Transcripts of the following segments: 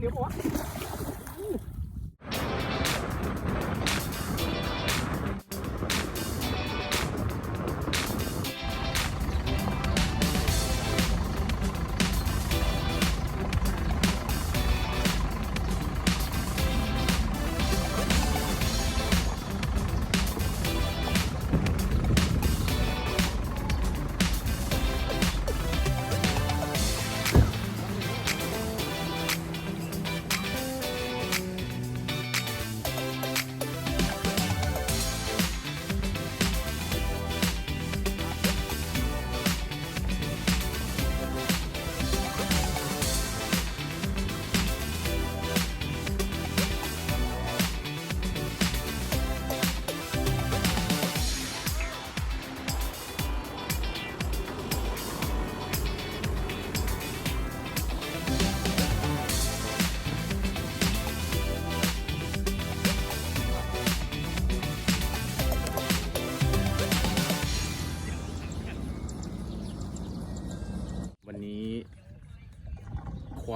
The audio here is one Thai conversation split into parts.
เดี๋ย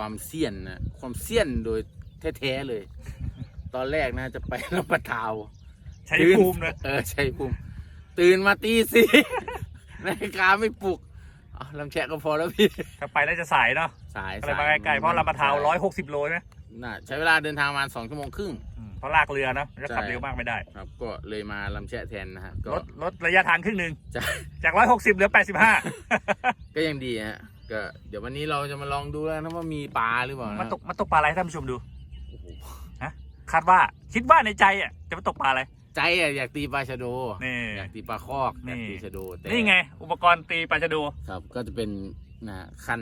ความเสี้ยนนะความเสี้ยนโดยแท้ๆเลย ตอนแรกนะจะไปลำปะทาวใช้ภูมินะเออใช่ภูมิตื่นมาตีสี่นาฬิกาไม่ปลุกเอาลำแชะก็พอแล้วพี่ถ้าไปแล้วจะสายเนาะสายก็เลยมาใกล้ๆเพราะลำปะทาวร้อยหกสิบโลใช่ไหมน่ะใช้เวลาเดินทางประมาณสองชั่วโมงครึ่งอืมเพราะลากเรือเนาะจะขับใช่เร็วมากไม่ได้ ครับ ก็เลยมาลำแชะแทนนะฮะก็ลดลดระยะทางครึ่งหนึ่งจะจากร้อยหกสิบเหลือแปดสิบห้าก็ยังดีฮะ ก็เดี๋ยววันนี้เราจะมาลองดูแล้วนะว่ามีปลาหรือเปล่านะมาตกมาตกปลาอะไรให้ท่านผู้ชมดูโอ้โหคาดว่าคิดว่าในใจอะจะมาตกปลาอะไร ใจอะอยากตีปลาชะโด นี่ อยากตีปลาคอกอยากนี่ ตีชะโดแต่นี่ไง อุปกรณ์ตีปลาชะโดครับ ก็จะเป็นนะฮะคัน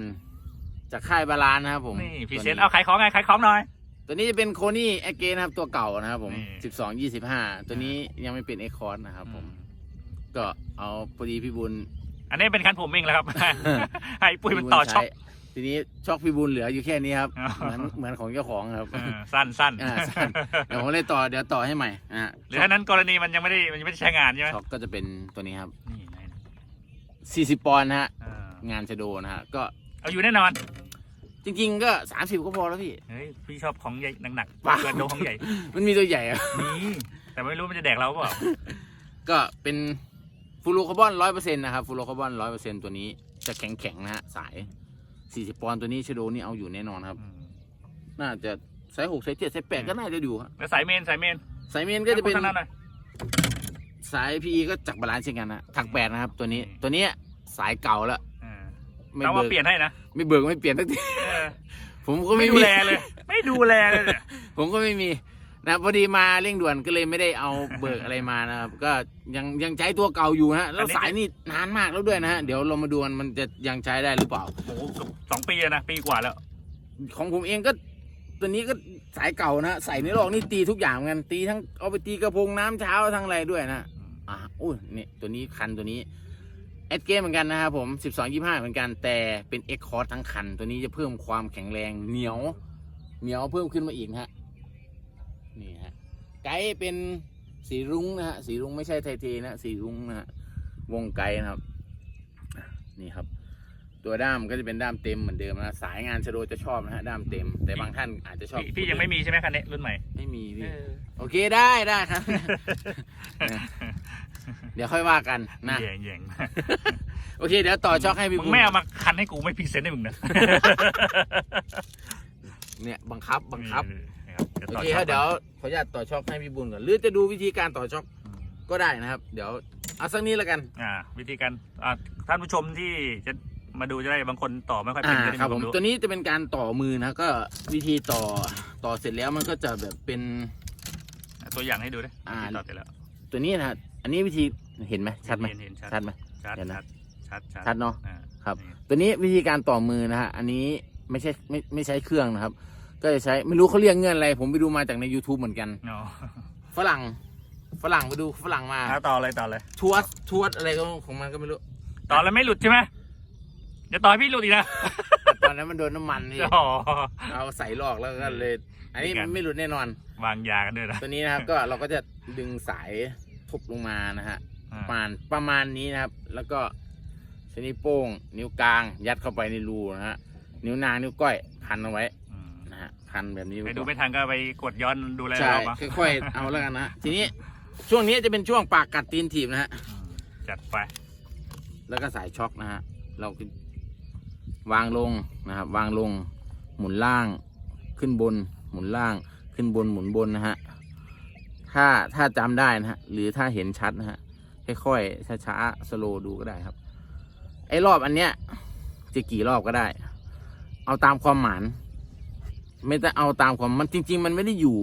จากค่ายบาลานนะครับผมนี่พรีตัวเซนต์เอาขายของไงขายของหน่อย ตัวนี้จะเป็นโคนี่แอเกนะครับตัวเก่านะครับผมนี่ สิบสองยี่สิบห้าตัวนี้ยังไม่เป็นเอคอนนะครับผม ก็เอาพอดีพี่บุญ อันนี้เป็นคันผมเองแหล้วครับ ให้ปุ้ยมันต่อช็อปใทีนี้ช็อกพี่บุญเหลืออยู่แค่นี้ครับ อ๋อ เหมือนเหมือนของเจ้าของครับเออสั้นสั้นอ่าสั้นเดี๋ยวผมเลยต่อเดี๋ยวต่อให้ใหม่อะหรือถ้านั้นกรณีมันยังไม่ได้มันยังไม่ได้ใช้งานใช่ไหมช็อกก็จะเป็นตัวนี้ครับนี่ไหนสี่สิบปอนด์นะฮะ เอองานชะโดนะฮะ ก็เอาอยู่แน่นอน จริง ๆ ก็สามสิบก็พอแล้วพี่ เฮ้ยพี่ชอบของใหญ่หนักๆเปล่าเกินโดของใหญ่มันมีตัวใหญ่อะ นี่แต่ไม่รู้มันจะแดกเราเปล่าก็เป็น ฟูโรคาร์บอนร้อยเปอร์เซ็นต์นะครับฟูโรคาร์บอนร้อยเปอร์เซ็นต์ตัวนี้จะแข็งแข็งๆนะฮะสายสี่สิบปอนด์ตัวนี้ชโดนี่เอาอยู่แน่นอนครับอืมน่าจะไซส์หกไซส์เจ็ดไซส์แปดก็น่าจะอยู่ครับแล้วสายเมนสายเมนสายเมนก็จะเป็นข้างหน้าหน่อยสายพีก็จากบาลานซ์เช่นกันนะถักแปดนะครับ ตัวนี้อืมตัวเนี้ยสายเก่าแล้วเออไม่เราเบิมากเปลี่ยนให้นะไม่เบิกไม่เปลี่ยนสักทีเออผมก็ไม่ไม่ดูมี แลเลย ไม่ดูแลเลยเนี่ย ผมก็ไม่มี นะพอดีมาเร่งด่วนก็เลยไม่ได้เอาเบิกอะไรมานะครับ ก็ยังยังใช้ตัวเก่าอยู่นะแล้วสายนี่นานมากแล้วด้วยนะฮะเดี๋ยวเรามาดูกันมันจะยังใช้ได้หรือเปล่าโอ้โหเกือบสองปีแล้วนะปีกว่าแล้ว ของผมเองก็ตัวนี้ก็สายเก่านะใส่ในลอกนี่ตีทุกอย่างเหมือนกันตีทั้งเอาไปตีกระพงน้ำเช้าทั้งอะไรด้วยนะอะอุ้ยนี่ตัวนี้คันตัวนี้เอสเกมเหมือนกันนะครับผมสิบสองยี่ห้าเหมือนกันแต่เป็นเอ็กคอร์ทั้งคัน ตัวนี้จะเพิ่มความแข็งแรงเหนียว เหนียวเพิ่มขึ้นมาอีกนะฮะ นี่ฮะไกด์เป็นสีรุ้งนะฮะสีรุ้งไม่ใช่ไทเทนะสีรุ้งนะฮะวงไกด์นะครับอะนี่ครับ ตัวด้ามก็จะเป็นด้ามเต็มเหมือนเดิมนะสายงานชโดจะชอบนะฮะด้ามเต็ม แต่บางท่านอาจจะชอบพี่พี่ยังไม่มีใช่ไหมคันนี้รุ่นใหม่ไม่มีพี่โอเคได้ได้ครับ เดี๋ยวค่อยว่ากันนะแย่งแย่งโอเคเดี๋ยวต่อช็อกให้พี่มึงบุญไม่เอามาคันให้กูไม่พรีเซนต์ให้มึงนะเนี่ยบังคับบังคับเออ โอต่อเคช็คอรัตบเดี๋ยวขออนุญาตต่อช็อกให้พี่บุญก่อนหรือจะดูวิธีการต่อช็อกก็ได้นะครับ เดี๋ยวเอาสักนี้แล้วกันอ่า วิธีการอ่าท่านผู้ชมที่จะมาดูจะได้บางคนต่อไม่ค่อยเป็อ่านจะได้ครับผมวามตัวนี้จะเป็นการต่อมือนะก็วิธีต่อต่อเสร็จแล้วมันก็จะแบบเป็นอะตัวอย่างให้ดูดิอ่าที่ต่อเสร็จแล้ว ตัวนี้นะฮะอันนี้วิธีเห็นไหมชัดไหมเห็นเห็นชัดชัดไหมชัดเดี๋ยวนะชัดชัดชัดเนาะอ่าครับนี่ตัวนี้วิธีการต่อมือนะฮะอันนี้ไม่ใช่ไม่ไม่ใช้เครื่องนะครับ ก็จะใช้ไม่รู้เขาเรียกเงื่อนอะไร ผมไปดูมาจากใน YouTube เหมือนกัน เนาะฝรั่ง ฝรั่งไปดูฝรั่งมาอะต่อเลยต่อเลย ทวดทวดอะไรก็ของมันก็ไม่รู้ ต่อแล้วไม่หลุดใช่ไหมเดี๋ยวต่อให้พี่หลุดอีกนะตอนนั้นมันโดนน้ำมันนี่อ๋อ เอาใส่ลอกแล้วก็เลย อันนี้เหมือนกันมันไม่หลุดแน่นอน วางยากันด้วยนะตัวนี้นะครับก็เราก็จะดึงสายทุบลงมานะฮะอ่าประมาณประมาณนี้นะครับ แล้วก็ใช้นิ้วโป้ง นิ้วกลาง ยัดเข้าไปในรูนะฮะ นิ้วนางนิ้วก้อยพันเอาไว้ อืมนะฮะคันแบบนี้ไปไว้ดูก่อนไม่ทันก็ไปกดย้อนดูแลใช่เรามาค่อยๆเอาแล้วกันนะทีนี้ช่วงนี้จะเป็นช่วงปากกัดตีนถีบนะฮะจัดไป แล้วก็สายช็อคนะฮะเราก็วางลงนะครับ วางลงหมุนล่างขึ้นบน หมุนล่างขึ้นบนหมุนบนนะฮะถ้าถ้าจำได้นะฮะหรือถ้าเห็นชัดนะฮะค่อยๆช้าๆสโลดูก็ได้ครับ ไอ้รอบอันเนี้ยจะกี่รอบก็ได้ เอาตามความหมาน ไม่ได้เอาตามความมันจริง ๆ มันไม่ได้อยู่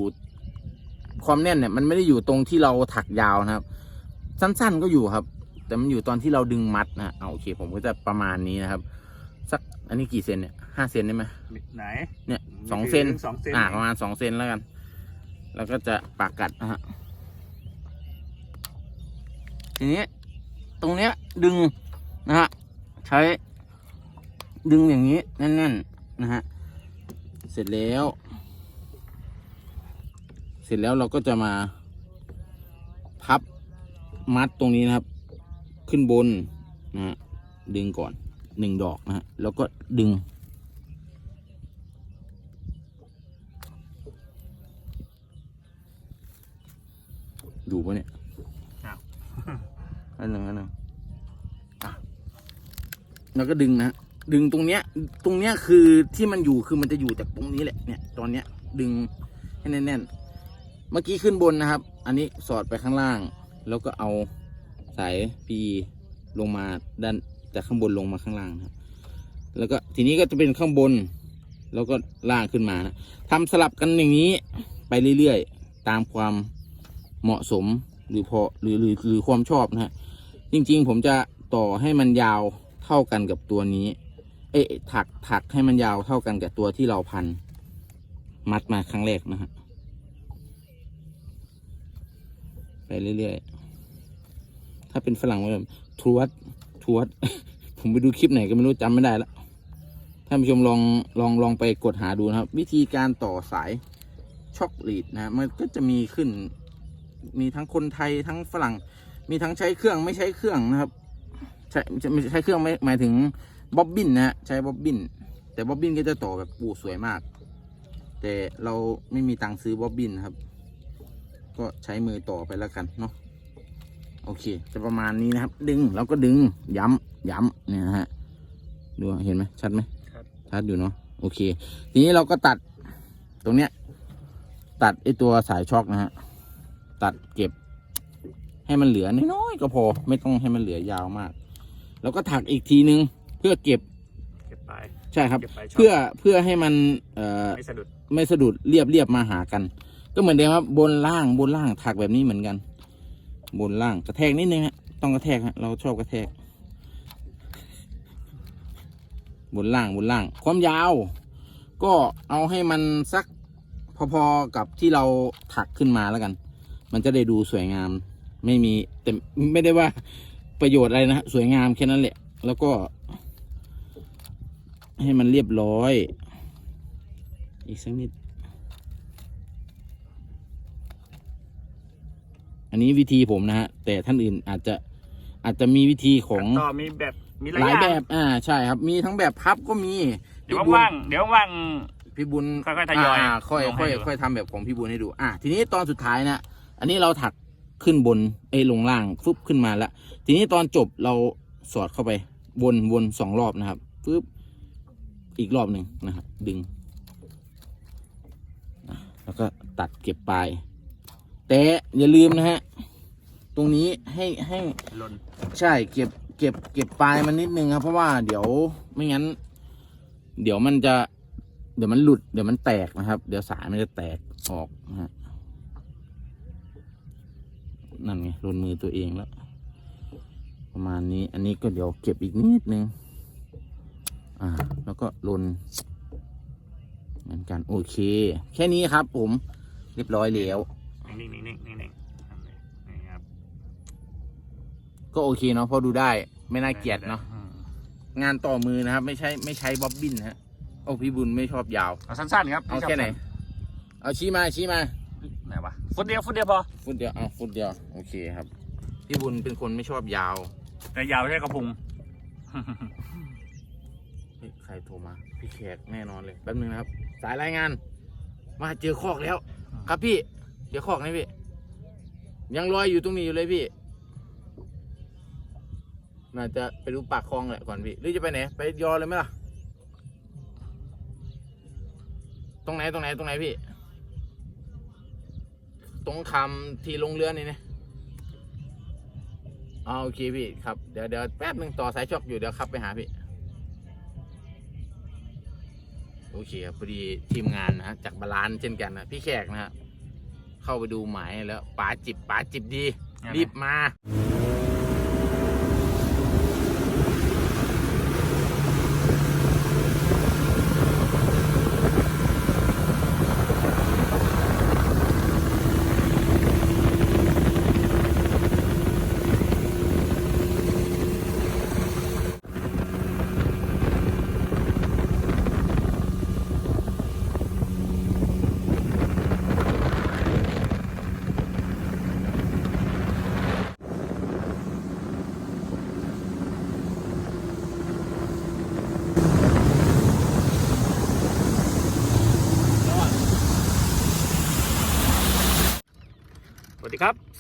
ความแน่นเนี่ย มันไม่ได้อยู่ตรงที่เราถักยาวนะครับ สั้นๆก็อยู่ครับ แต่มันอยู่ตอนที่เราดึงมัดนะฮะเอาโอเค ผมก็จะประมาณนี้นะครับ สักอันนี้กี่เซนเนี่ยห้าเซนได้ไหมไหน เนี่ยสองเซนสองเซนอ่าประมาณสองเซนแล้วกัน แล้วก็จะปากกัดนะฮะทีนี้ตรงเนี้ยดึงนะฮะใช้ดึงอย่างนี้แน่นๆนะฮะเสร็จแล้ว เสร็จแล้วเราก็จะมา พับมัดตรงนี้นะครับ ขึ้นบนนะฮะดึงก่อนหนึ่งดอกนะฮะแล้วก็ดึงอยู่ปะเนี่ยอ้าวอันหนึ่งอันหนึ่งอะแล้วก็ดึงนะ ดึงตรงเนี้ย ตรงเนี้ยคือที่มันอยู่คือมันจะอยู่จากตรงนี้แหละเนี่ย ตอนเนี้ย ดึงให้แน่นๆ เมื่อกี้ขึ้นบนนะครับ อันนี้สอดไปข้างล่าง แล้วก็เอาสายพีลงมาด้านจากข้างบนลงมาข้างล่างนะครับ แล้วก็ทีนี้ก็จะเป็นข้างบน แล้วก็ล่างขึ้นมานะทำสลับกันอย่างนี้ไปเรื่อยๆ ตามความเหมาะสมหรือพอหรือหรือหรือความชอบนะฮะจริง ๆ ผมจะต่อให้มันยาวเท่ากันกับตัวนี้ เอ๊ะถักถักให้มันยาวเท่ากันกับตัวที่เราพัน มัดมาครั้งแรกนะฮะ ไปเรื่อยๆ ถ้าเป็นฝรั่งมันแบบทวดทวด ผมไปดูคลิปไหนก็ไม่รู้จำไม่ได้ละท่านผู้ชมลองลองลองไปกดหาดูนะครับ วิธีการต่อสายช็อกลีดนะฮะมันก็จะมีขึ้น มีทั้งคนไทยทั้งฝรั่ง มีทั้งใช้เครื่องไม่ใช้เครื่องนะครับ ใช้ไม่ใช้เครื่องไม่หมายถึง บ๊อบบินนะฮะใช้บ๊อบบินแต่บ๊อบบินก็จะต่อแบบปูสวยมาก แต่เราไม่มีตังค์ซื้อบ๊อบบินนะครับ ก็ใช้มือต่อไปแล้วกันเนาะโอเค จะประมาณนี้นะครับ ดึงแล้วก็ดึงย้ำย้ำเนี่ยนะฮะดูเห็นไหมชัดไหมครับชัดอยู่เนาะโอเค ทีนี้เราก็ตัดตรงเนี้ย ตัดไอตัวสายช็อคนะฮะตัดเก็บ ให้มันเหลือน้อยๆก็พอ ไม่ต้องให้มันเหลือยาวมาก แล้วก็ถักอีกทีนึงเพื่อเก็บเก็บไปใช่ครับ เก็บไปชบเพื่อเพื่อให้มันเอ่อไม่สะดุดไม่สะดุดเรียบเรียบมาหากัน ก็เหมือนเดิมครับบนล่างบนล่างถักแบบนี้เหมือนกัน บนล่างกระแทกนิดนึงฮะต้องกระแทกฮะเราชอบกระแทก บนล่างบนล่าง ความยาว ก็เอาให้มันสักพอๆกับที่เราถักขึ้นมาแล้วกัน มันจะได้ดูสวยงาม ไม่มีแต่ไม่ได้ว่าประโยชน์อะไรนะฮะสวยงามแค่นั้นแหละ แล้วก็ ให้มันเรียบร้อย อีกสักนิด อันนี้วิธีผมนะฮะ แต่ท่านอื่นอาจจะอาจจะมีวิธีของต่อมีแบบมีหหลายลายอย่าแบงบอ่า ใช่ครับ มีทั้งแบบพับก็มี เดี๋ยวพี่บุญว่างๆเดี๋ยวว่างพี่บุญค่อยๆทยอยค่อยลงให้ค่อยดูค่อยทำแบบของพี่บุญให้ดู อะทีนี้ตอนสุดท้ายนะอันนี้เราถักขึ้นบนเอยลงล่างฟึบขึ้นมาแล้วทีนี้ตอนจบเราสอดเข้าไปวนวนสองรอบนะครับฟึบ อีกรอบหนึ่งนะครับ ดึงอะแล้วก็ตัดเก็บปลายแต่อย่าลืมนะฮะ ตรงนี้ให้ให้หล่นใช่เก็บเก็บเก็บปลายมันนิดนึงครับ เพราะว่าเดี๋ยวไม่งั้น เดี๋ยวมันจะ เดี๋ยวมันหลุด เดี๋ยวมันแตกนะครับ เดี๋ยวสายมันจะแตกออกนะฮะนั่นไงโดนมือตัวเองแล้ว ประมาณนี้ อันนี้ก็เดี๋ยวเก็บอีกนิดนึง อ่า แล้วก็ลนเหมือนกันโอเค แค่นี้ครับ ผม เรียบร้อยแล้วนิ่งๆนิ่งๆนิ่งๆนิ่งๆทำเลยนี่ครับก็โอเคเนาะพอดูได้ไม่น่าเกลียดเนาะอืมงานต่อมือนะครับ ไม่ใช่ไม่ใช้บ๊อบบินนะฮะโอ้พี่บุญไม่ชอบยาวเอาสั้นๆครับเอาแค่ไหน เอาชี้มาชี้มาไหนวะฟุตเดียวฟุตเดียวพอฟุตเดียวเอาฟุตเดียวโอเคครับ พี่บุญเป็นคนไม่ชอบยาว แต่ยาวไม่ใช่กระพุงเฮ้ย ใครโทรมา พี่แขกแน่นอนเลยแป๊บนึงนะครับ สายรายงาน มาเจอคอกแล้ว ครับพี่ เจอคอกนะพี่ ยังลอยอยู่ตรงนี้อยู่เลยพี่ น่าจะไปดูปากคลองแหละก่อนพี่ หรือจะไปไหน ไปยอเลยไหมล่ะ ตรงไหนตรงไหนตรงไหนพี่ ตรงคำที่ลงเรือนี่นะอ๋อโอเคพี่ครับ เดี๋ยวเดี๋ยวแป๊บหนึ่งต่อสายช็อคอยู่เดี๋ยวขับไปหาพี่ โอเคครับพอดีทีมงานนะฮะจากบาลานซ์เช่นกันนะพี่แขกนะฮะเข้าไปดูหมายแล้วป๋าจิบป๋าจิบดี รีบมา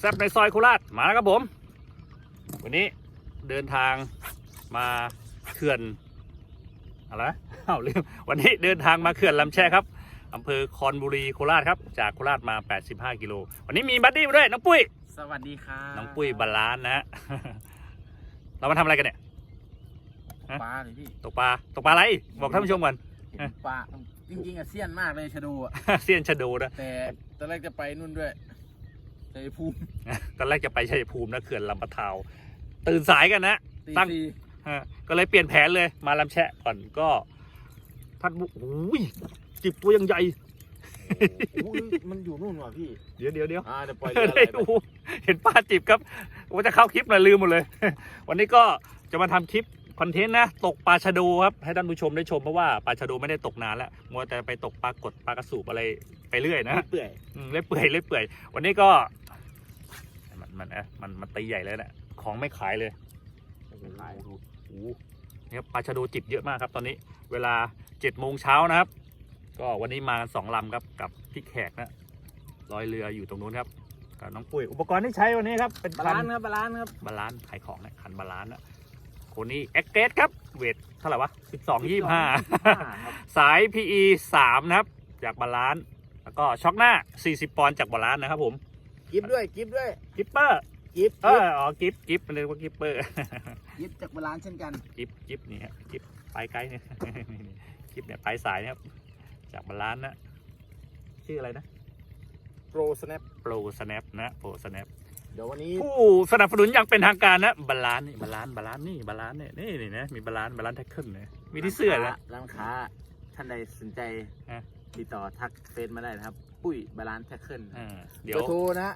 ซบในซอยโคราชมาแล้วครับผม วันนี้เดินทางมาเขื่อนอะไรนะอ้าวลืมวันนี้เดินทางมาเขื่อนลำแช่ครับอำเภอคอนบุรีโคราชครับ จากโคราชมา 85 กิโล วันนี้มีบัดดี้มาด้วยน้องปุ้ย สวัสดีครับน้องปุ้ยบาลานซ์นะฮะ เรามาทำอะไรกันเนี่ยฮะปลาเลยพี่ตกปลาตกปลาอะไร บอกท่านผู้ชมก่อนเห็นปลาจริงๆอะเซียนมากเลยชะโดูอะเซียนชะโดนะ แต่ตอนแรกจะไปนู่นด้วย ชัยภูมิ ตอนแรกจะไปชัยภูมินะเขื่อนลำปะทาว ตื่นสายกันนะตีตั้งสี่ฮะก็เลยเปลี่ยนแผนเลยมาลำแชะก่อนก็ท่านผู้โอ้ยจิบตัวยังใหญ่ โอ้โหมันอยู่นู่นว่ะพี่ เดี๋ยวเดี๋ยวเดี๋ยว อ่าเดี๋ยวปล่อยเรืออะไรได้ไปดูเห็นป้าจิบครับว่าจะเข้าคลิปนะลืมหมดเลย วันนี้ก็จะมาทำคลิปคอนเทนต์นะ ตกปลาชะโดครับ ให้ท่านผู้ชมได้ชมเพราะว่าปลาชะโดไม่ได้ตกนานแล้วมัวแต่ไปตกปลากดปลากระสูบอะไรไปเรื่อยนะ เปื่อย อืมเล่อยเปื่อยเล่อยเปื่อย วันนี้ก็ มันมันนะมันมันตีใหญ่เลยนะของไม่ขายเลยขายโอ้โหเนี่ยปลาชะโดจิบเยอะมากครับ ตอนนี้เวลาเจ็ดโมงเช้านะครับ ก็วันนี้มากันสองลำครับกับพี่แขกนะลอยเรืออยู่ตรงนู้นครับกับน้องปุ้ยอุปกรณ์ที่ใช้วันนี้ครับเป็นบาคัลานนซ์ครับบาลานซ์ครับบาลานซ์ขายของนะคันบาลานซ์นะคนนี้เอ็กเกสครับเวทเท่าไหร่วะสิบสองยี่ห้าครับสาย PE สามนะครับ จากบาลานซ์แล้วก็ช็อคหน้า 40 ปอนด์จากบาลานซ์นะครับผม กิฟด้วยกิฟด้วยกิปเปอร์กิฟเอออ๋อกิฟกิฟมันเรียกว่ากิปเปอร์กิฟจากบาลานซ์เช่นกันกิฟกิฟนี่ครับกิฟปลายไกด์เนี่ยกิฟเนี่ยปลายสายนะครับ จากบาลานซ์นะชื่ออะไรนะโปรสแนปโปรสแนปนะโปรสแนปเดี๋ยววันนี้ผู้สนับสนุนอย่างเป็นทางการนะบาลานซ์นี่บาลานซ์บาลานซ์นี่บาลานซ์เนี่ยนี่นี่นะมีบาลานซ์บาลานซ์แท็กเกิลเนี่ยมีที่เสื้อนะร้านค้าท่านใดสนใจฮะติดต่อทักเฟซมาได้นะครับ ปุ้ยบาลานซ์แท็กเกิลอ่าเดี๋เดี๋ยยววโทรนะ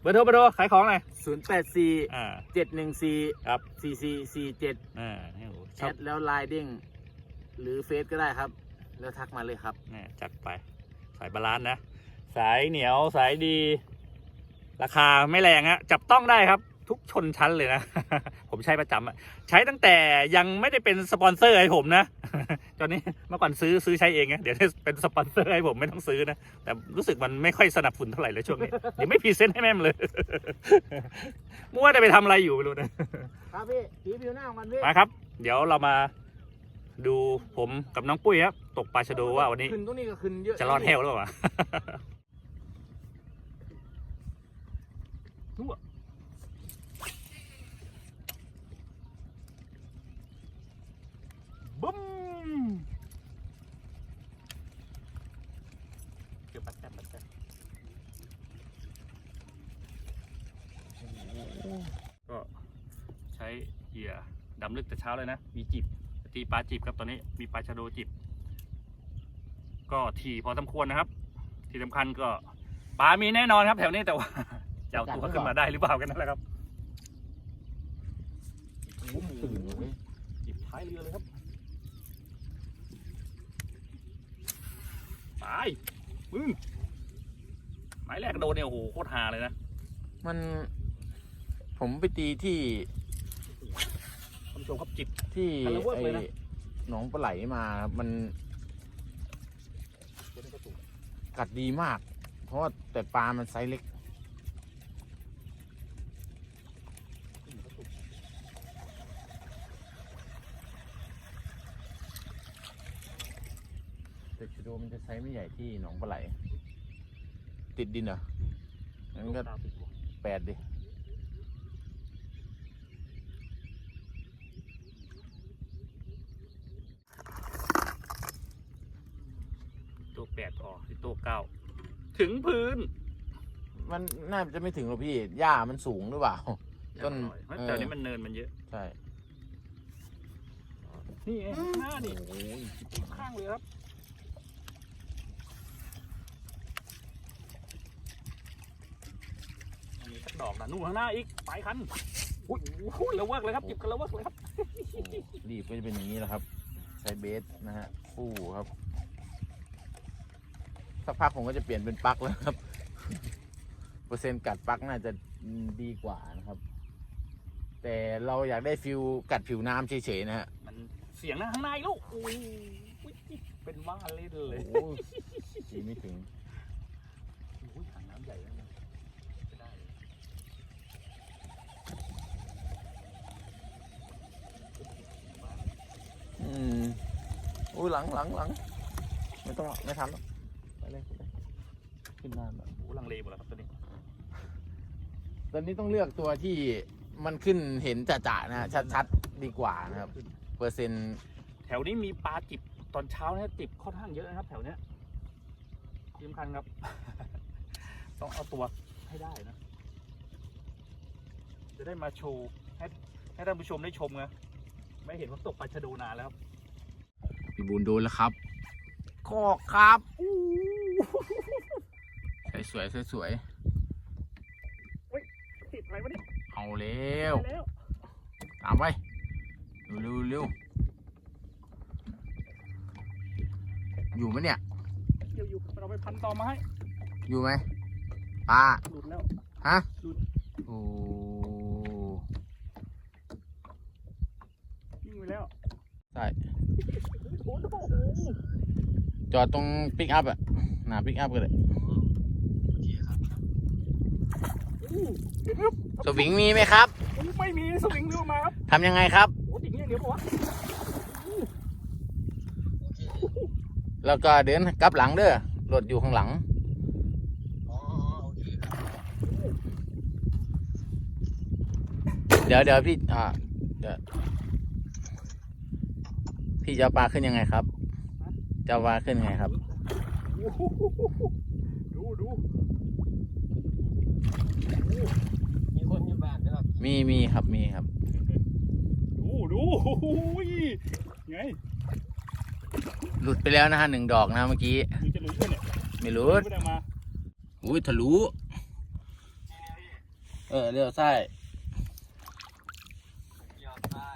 เบอร์โทรเบอร์โทรขายของหน่อยศูนย์แปดสี่อ่า เจ็ดหนึ่งสี่ครับ สี่สี่สี่เจ็ดอ่านี่โอ้โหชแออบดแล้วไลน์เด้งหรือเฟซก็ได้ครับ แล้วทักมาเลยครับ เนี่ยจัดไป สายบาลานซ์นะ สายเหนียวสายดี ราคาไม่แรงฮะจับต้องได้ครับ ทุกชนชั้นเลยนะ ผมใช้ประจำอะใช้ตั้งแต่ยังไม่ได้เป็นสปอนเซอร์ให้ผมนะตอนนี้เมื่อก่อนซื้อซื้อใช้เองนะเดี๋ยวได้เป็นสปอนเซอร์ให้ผมไม่ต้องซื้อนะ แต่รู้สึกมันไม่ค่อยสนับสนุนเท่าไหร่เลยช่วงนี้เดี๋ยวไม่พรีเซนต์ให้แม่มเลยมั่วแต่ไปทำอะไรอยู่ไม่รู้นะครับพี่ผีผิวหน้าของมันพี่มาครับ เดี๋ยวเรามาดูผมกับน้องปุ้ยครับตกปลาชะโดว่าวันนี้ขึ้นตรงนี้ก็ขึ้นเยอะจะรอดแหวหรือเปล่าวะ รั่วบุ้มเกี่ยวปัดแต้มปัดแต้มก็ใช้เหยื่อ ดำลึกแต่เช้าเลยนะ มีจิบตีปลาจิบครับตอนนี้มีปลาชะโดจิบ ก็ถี่พอสมควรนะครับ ที่สำคัญก็ปลามีแน่นอนครับ แถวนี้แต่ว่าจะเอาตัวขึ้นมาได้หรือเปล่ากันนั่นแหละครับตื่นเลยหยิบท้ายเรือเลยครับไปมึงหมายแรกโดนเนี่ยโอ้โหโคตรฮาเลยนะ มันผมไปตีที่ท่าน ผู้ชมครับจิบ ที่อันละเวิร์กไอ้เลยนะ หนองปลาไหลมาครับมันกัดดีมาก เพราะว่าแต่ปลามันไซส์เล็ก แต่ชะโดมันจะไซส์ไม่ใหญ่ที่หนองปลาไหล ติดดินเหรองั้นก็แปดดิ ตัวแปดออกที่ตัวเก้าถึงพื้น มันน่าจะไม่ถึงหรอกพี่หญ้ามันสูงหรือเปล่า ต้นเพราะเออ แต่นี้มันเนินมันเยอะ ใช่นี่ไงข้างหน้าดิโอ้ยข้างเลยครับ อันนี้สักดอกนะนู่นข้างหน้าอีกปลายคันอุ้ยอุ้ยระเวิร์กเลยครับหยิบกันระเวิร์กเลยครับรีบก็จะเป็นอย่างนี้แหละครับ ใช้เบสนะฮะคู่ครับสักพักผมก็จะเปลี่ยนเป็นปลั๊กแล้วครับ เปอร์เซ็นต์กัดปลั๊กน่าจะดีกว่านะครับ แต่เราอยากได้ฟิลกัดผิวน้ำเฉยๆนะฮะมันเสียงนะข้างในลูกอุ้ยอุ๊ยเป็นบ้าเล่นเลยโอ้โหตีไม่ถึงอุ้ยถังน้ำใหญ่แล้วนะจะได้เลยอืมอุ้ยหลังหลังหลังไม่ต้องหรอกไม่ทันหรอกไปเลยไปเลยขึ้นหน้าแบบโอ้ลังเลหมดแล้วครับตัวนี้ ตอนนี้ต้องเลือกตัวที่มันขึ้นเห็นจ่าๆนะฮะชัดๆดีกว่านะครับ เปอร์เซ็นต์แถวนี้มีปลาจิบตอนเช้าเนี่ยจิบค่อนข้างเยอะนะครับ แถวเนี้ยยิ้มคันครับ ต้องเอาตัวให้ได้นะ จะได้มาโชว์ให้ให้ท่านผู้ชมได้ชมไงไม่เห็นว่าตกปลาชะโดนานแล้วครับพี่บุญโดนแล้วครับคอกครับ สวยสวยสวยติดอะไรวะเนี่ย ๆ เอาแล้วไปแล้วตามไปเร็วๆเร็วอยู่ไหมเนี่ยเดี๋ยวอยู่เราไปพันต่อมาให้อยู่ไหมปลาหลุดแล้วฮะหลุดโอ้วิ่งไปแล้วใช่โอ้โหจอดตรงปิกอัพอะหน้าปิกอัพก็เลย สวิงมีไหมครับโอ้ไม่มีสวิงเรือมาครับทำยังไงครับโอ้ติดเงี้ยเดี๋ยวปะวะแล้วก็เดินกลับหลังเด้อรถอยู่ข้างหลังเดี๋ยวเดี๋ยวพี่อ่าเดี๋ยวพี่จะเอาปลาขึ้นยังไงครับ จะเอาปลาขึ้นยังไงครับ ดูดูมี คนอยู่บ้านนะครับมีมีครับมีครับ ดูดูโอ้ยไงหลุดไปแล้วนะฮะหนึ่งดอกนะเมื่อกี้ดูจะหลุดไปเนี่ยไม่หลุดไม่ได้มาอุ้ยทะลุเออเรียวไส้ยอดใต้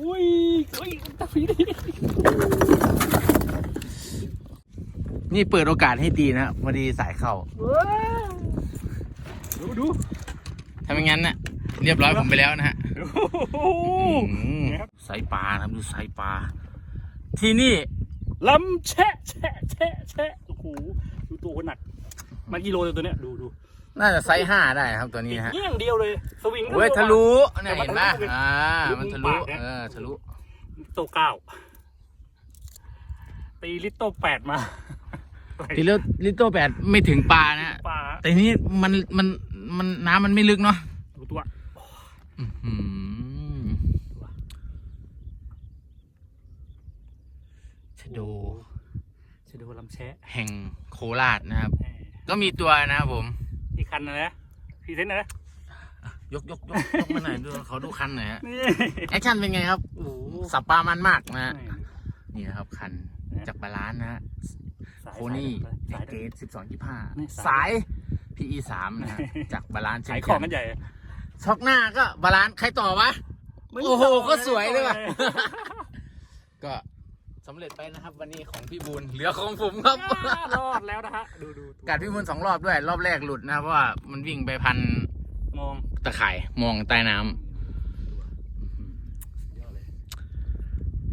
อุ้ยเฮ้ยตะผีดินี่เปิดโอกาสให้ตีนะพอดีสายเข้าว้าว ดูดูถ้าไม่งั้นน่ะเรียบร้อยผมไปแล้วนะฮะดูอืมสายปลานะครับดูสายปลา ที่นี่ลำแชะแชะแชะแชะโอ้โหดูตัวคนหนัก มันกิโลเลยตัวเนี้ยดูดูน่าจะไซส์ห้าได้นะครับตัวนี้นะฮะเงี้ยงเดียวเลย สวิงก็เว้ยไม่ทะว่าลุเนี่ยแต่มันเห็นไหมทะลุไงอ่า มันทะลุมุมปากเนี่ยเออทะลุตัวเก้าตีลิตโตแปดมาทีลิลิโต้แปดไม่ถึงปลานะฮะปลาแต่ทีนี้มันมัน มันน้ำมันไม่ลึกเนาะดูตัวอื้อหือชะโด จะดูลำแชะแห่งโคราชนะครับ แหมก็มีตัวนะครับผม อีกคันนะนะพรีเซนต์นะนะยกยกยกยกมาหน่อยดูเขาดูคันหน่อยฮะนี่แอคชั่นเป็นไงครับ โอ้โหสับปลามันมากนะฮะแหมนี่นะครับคันนะจากบาลานซ์นะฮะ สายโคนี่สายเกรดสิบสองยี่ห้านี่สาย สาย PE สามนะฮะ จากบาลานซ์เช่ขายนของกักันนใหญ่ช็อกหน้าก็บาลานซ์ใครต่อวะ โอ้โหก็สวยด้วยว่ะ ก็สำเร็จไปนะครับ วันนี้ของพี่บุญเหลือของผมครับ รอดแล้วนะฮะ ดูดูกัดพี่บุญสองรอบด้วย รอบแรกหลุดนะเพราะว่ามันวิ่งไปพันมอง ตะข่ายมองใต้น้ำ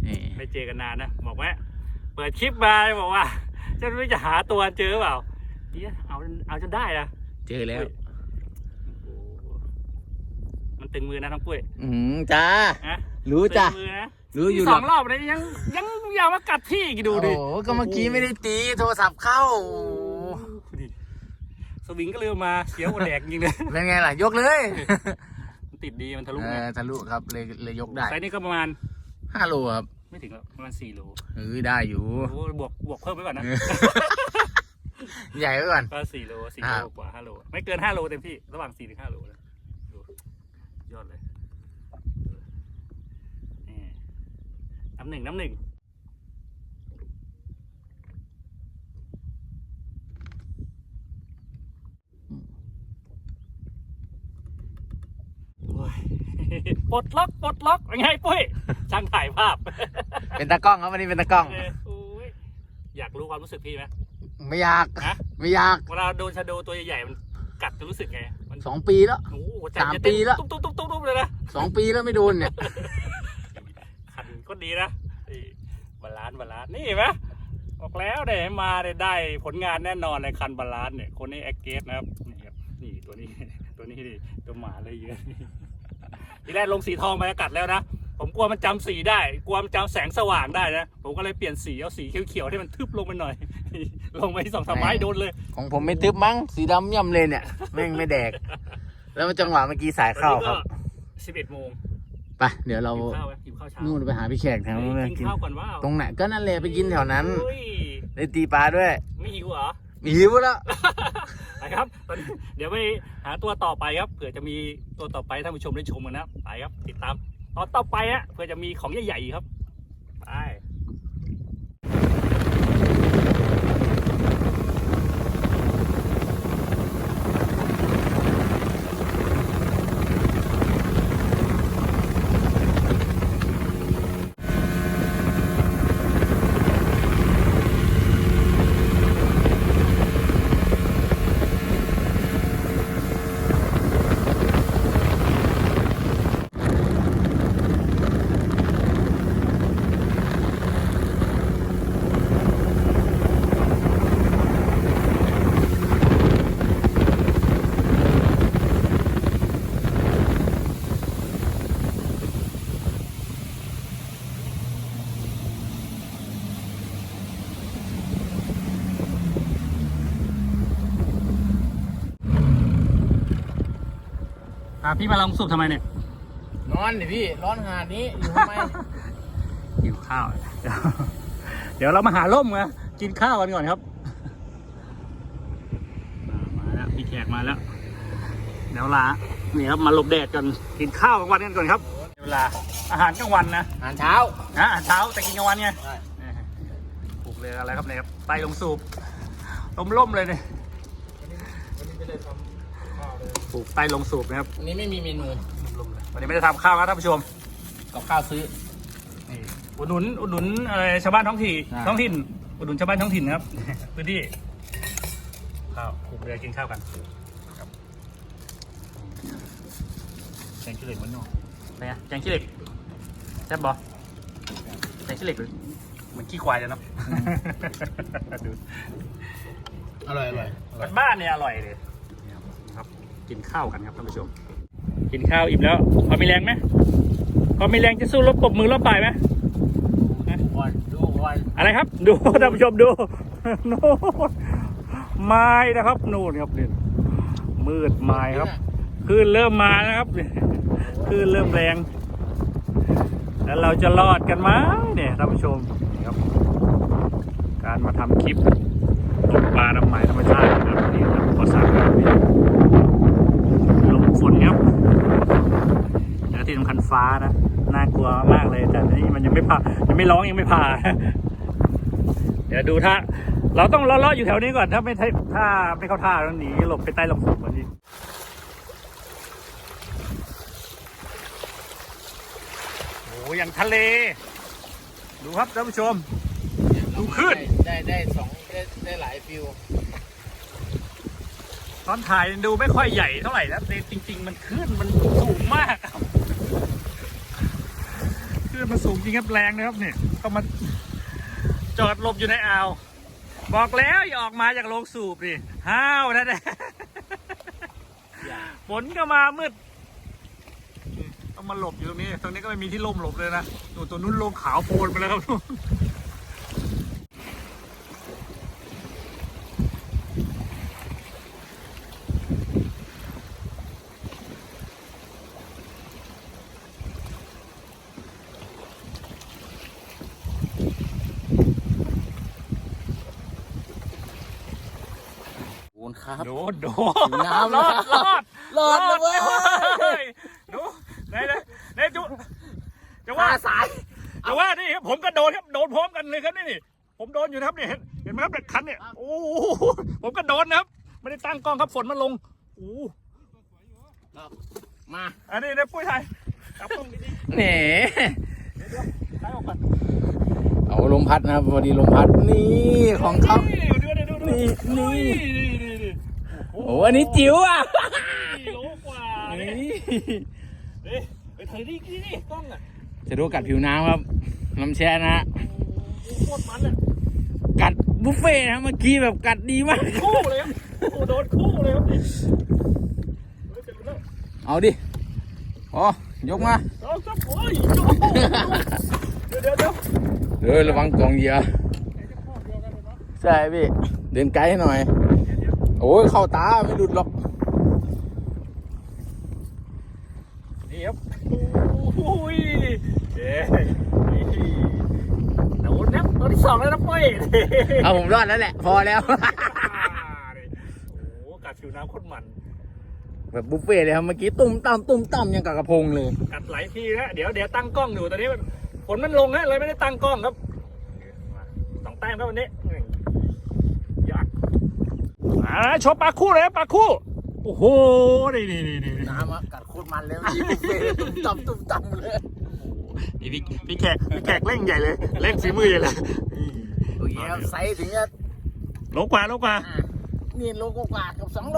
นี่ ไม่เจอกันนานนะ บอกว่าเเปิดคลิปมาบอกว่า จะไม่รู้จะหาตัวเจอเปล่า เนี่ยเอาเอาจนได้นะเจอแล้ว โอ้โหมันตึงมือนะทั้องปุ้ยอืมจ้า นะรู้จ้ะ ตึงมือนะรู้อยู่สหรออกงรอบเลยยังยังอยากมากัดพี่อีกดูดิโอ้โหก็เมื่อกี้ไม่ได้ตีโทรศัพท์เข้าโอ้โหดูดิสวิงก็เรือมาเสียวหัวแดกจริงเลยเป็นไงล่ะ ยกเลยมันติดดีมันทะลุเอไงอทะลุครับเลยเลยยกได้ไซส์นี้ก็ประมาณห้าโลครับไม่ถึงหรอกประมาณสี่โลเออได้อยู่ โอ้โหบวกบวกเพิ่มไปก่อนนะเออ ใหญ่ไว้ก่อน ก็สี่โลสี่อ่าโลกว่าห้าโลไม่เกินห้าโลเต็มที่ระหว่างสี่ถึงห้าโลนะดูยอดเลยนี่น้ำหนึ่งน้ำหนึ่งโอ้ยปลดล็อกปลดล็อกเป็นไงปุ้ยช่างถ่ายภาพ เป็นตากล้องครับวันนี้เป็นตากล้องเออโอ้ยอยากรู้ความรู้สึกพี่ไหม ไม่อยาก ฮะ ไม่อยากเวลาโดนชาโดตัวใหญ่ๆมันกัดจะรู้สึกไง มันสองปีแล้ว โอ้โหหัวใจสามจะปีเต้นแล้วตุ๊บตุ๊บตุ๊บตุ๊บตุ๊บเลยนะ สองปีแล้วไม่โดนเนี่ย ขันก็ดีนะนี่บาลานซ์บาลานซ์นี่เห็นไหมบอกแล้วเดี๋ยวให้มาเนี่ยได้ผลงานแน่นอนในคันบาลานซ์เนี่ยคนนี้แอคเกสนะครับนี่ครับนี่ตัวนี้ ตัวนี้ดิตัวหมาเลยเยอะทีแรกลงสีทองไปกัดแล้วนะ ผมกลัวมันจำสีได้ กลัวมันจำแสงสว่างได้นะ ผมก็เลยเปลี่ยนสีเอาสีเขียวๆให้มันทึบลงไปหน่อย ลงไปสองสามไม้โดนเลยของผมไม่ทึบมั้ง สีดำย่ำเลยเนี่ย แม่งไม่แดก แล้วจังหวะเมื่อกี้สายเข้าครับสิบเอ็ดโมงไปเดี๋ยวเรากินข้าวไหมกินข้าวเช้านู่นไปหาพี่แขกแถวนู้นเลยกินกินข้าวก่อนว่าตรงไหนก็นั่นแหละไปกินแถวนั้นโอ้ยได้ตีปลาด้วยไม่หิวเหรอ หิวแล้ว ไปครับตอนนี้เดี๋ยวไปหาตัวต่อไปครับ เผื่อจะมีตัวต่อไปให้ท่านผู้ชมได้ชมกันนะ ไปครับ ติดตาม ตอนต่อไปฮะเพื่อจะมีของใหญ่ๆครับ ไป อะพี่มาลองสูบทำไมเนี่ย นอนดิพี่ ร้อนขนาดนี้อยู่ทำไม หิวข้าว เดี๋ยวเดี๋ยวเรามาหาล่มนะกินข้าวกันก่อนครับ มาแล้วพี่แขกมาแล้ว เดี๋ยวลานี่ครับมาหลบแดดกันกินข้าวกลางวันกันก่อนครับ เวลาอาหารกลางวันนะอาหารเช้านะอาหารเช้าแต่กินกลางวันไงใช่ปลูกเลยอะไรครับเนี่ยครับไตลงสูบลมล่มๆเลยเนี่ยปลู กไตลงสูบนะครับวันนี้ไม่มีเมนูล่มๆเลยวันนี้ไม่ได้ทำข้าวครับท่านผู้ชมกับข้าวซื้อ นี่อุดหนุนอุดหนุนอะไรชาวบ้านท้องถิ่นอ่า ท้องถิ่นอุดหนุนชาวบ้านท้องถิ่นนะครับ พื้นที่ข้าวปลูกเลยกินข้าวกันครับแกงขี้เหล็กมันนอกไปอะแกงขี้เหล็กแซ่บบ่แกงขี้เหล็กเลยเหมือนขี้ควายเลยเนาะ ดู อร่อยอร่อยบ้านๆเนี่ยอร่อยเลยครับ กินข้าวกันครับท่านผู้ชม กินข้าวอิ่มแล้วพอมีแรงไหมพอมีแรงจะสู้รบปบมือรอบบ่ายไหมวันดูวันอะไรครับ ดูท่านผู้ชมดูโน่นไม้นะครับนู่นครับนี่มืดไม้ครับคลื่นเริ่มมานะครับคลื่นเริ่มแรง แล้วเราจะรอดกันไหมเนี่ยท่านผู้ชมนี่ครับ การมาทำคลิปตกปลาน้ำใหม่ธรรมชาตินะครับนี่ครับขอสั่งครับนี่ลมฝนครับแล้ว ที่สำคัญฟ้านะน่ากลัวมากเลย แต่นี่มันยังไม่ผ่ายังไม่ร้องยังไม่ผ่าเดี๋ยวดูถ้า เราต้องเลาะๆอยู่แถวนี้ก่อนถ้าไม่ถ้าถ้าไม่เข้าท่าแล้วหนีหลบไปใต้ลมฝนก่อนดิโอ้ยังทะเล ดูครับท่านผู้ชม ดูขึ้นได้ได้สองได้ได้หลายฟิวตอนถ่ายดูไม่ค่อยใหญ่เท่าไหร่นะแต่จริง ๆ มันขึ้นมันสูงมากครับขึ้น มันสูงจริงครับแรงนะครับเนี่ยต้องมาจอดหลบอยู่ในอ่าว บอกแล้วอย่าออกมาจากโรงสูบดิห้าวนั่นแหละฝนก็มามืดต้องมาหลบอยู่ตรงนี้ ตรงนี้ก็ไม่มีที่ล่มหลบเลยนะดูตัวนู้นลงขาวโพลนไปแล้วครับ โอนครับโดนโดถึนงน้ำรอดรอดรอดแล้วเว้ยดูไหนไหนไหนจุจะว่าว่าสายแต่ว่านี่ครับผมก็โดนครับโดนพร้อมกันเลยครับนี่นี่ผมโดนอยู่นะครับนี่เห็นเห็นไหมครับเด็กคันเนี่ยโอ้โหผมก็โดนนะครับ ไม่ได้ตั้งกล้องครับฝนมันลงโอ้โหมา อันนี้นะปุ้ยไทยจับกล้องดีแหนๆเดี๋ยวเดี๋ยวใช้ออกก่อนเอาลมพัดนะครับพอดีลมพัดนี่ของเขานี่เดี๋ยวเดี๋ยวเดี๋ยวนี่ นี่นี่นี่นี่นี่โอ้อันนี้จิ๋วอะนี่โลกว่านี่นี่เฮ้ยไปถ่ายดินี่นี่กล้องอะจะดูกัดผิวน้ำครับน้ำแช่นะฮะโอ้โหโคตรมันอะกัดบุฟเฟ่ต์นะเมื่อกี้แบบกัดดีมากคู่เลยครับโอ้โดนคู่เลยครับนี่เฮ้ยเจ็บแล้วเอาดิอ๋อยกมาสองสามโอ้ยโอ้โหเดี๋ยวเดี๋ยวเดี๋ยวเออระวังกองเหยื่อใช่พี่เดินไกลให้หน่อย โอ้ยเข้าตาไม่หลุดหรอก นี่ครับ โอ้ยเย้โดนนะตัวที่สองแล้วนะปุ้ยเอาผมรอดแล้วแหละ พอแล้วโอ้โหกัดผิวน้ำโคตรมัน แบบบุฟเฟ่ต์เลยครับเมื่อกี้ตุ้มต่ำตุ้มต่ำยังกับกระพงเลย กัดหลายทีนะเดี๋ยวเดี๋ยวตั้งกล้องอยู่ตอนนี้มันฝนมันลงฮะเลยไม่ได้ตั้งกล้องครับสองแต้มครับวันนี้ยาก อ่าชมปลาคู่เลยครับปลาคู่ โอ้โห นี่นี่นี่นี่น้ำอะกัดโคตรมันเลยพี่บุฟเฟ่ต์ตุ้มต่ำตุ้มต่ำเลยนี่พี่พี่แขกพี่แขกเร่งใหญ่เลยเร่งฝีมือใหญ่เลยโอเคครับไซส์ถึงจะโลกว่าโลกว่าอะนี่โลกว่าๆกับสองโล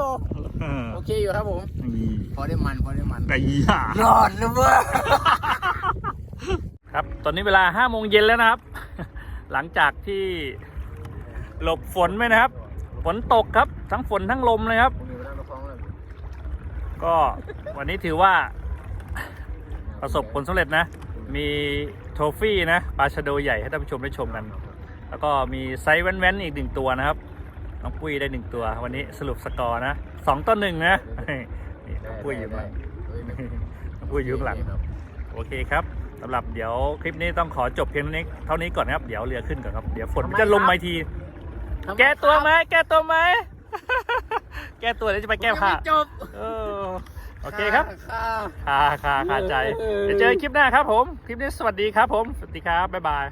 เออโอเคอยู่ครับผมนี่พอได้มันพอได้มันไก่ย่ารอดนะเว้ยครับตอนนี้เวลาห้าโมงเย็นแล้วนะครับ หลังจากที่หลบฝนไปนะครับ ฝนตกครับ ทั้งฝนทั้งลมเลยครับ ก็วันนี้ถือว่าประสบผลสำเร็จนะ มีโทฟี่นะปลาชะโดใหญ่ให้ท่านผู้ชมได้ชมกัน แล้วก็มีไซส์แว้นๆอีกหนึ่งตัวนะครับ น้องปุ้ยได้หนึ่งตัว วันนี้สรุปสกอร์นะสองต่อหนึ่งนะนี่น้องปุ้ยอยู่ข้างหลังน้องปุ้ยอยู่ข้างหลัง โอเคครับสำหรับเดี๋ยวคลิปนี้ต้องขอจบเพียงเท่านี้เท่านี้ก่อนนะครับ เดี๋ยวเรือขึ้นก่อนครับ เดี๋ยวฝนมันจะลงมา อีกทีแก้ตัวไหมแก้ตัวไหม แก้ตัวเดี๋ยวจะไปแก้ผ้ายังไม่จบเออโอเคครับค่ะคาคาคาใจ เดี๋ยวเจอกันคลิปหน้าครับผม คลิปนี้สวัสดีครับผม สวัสดีครับ บ๊ายบาย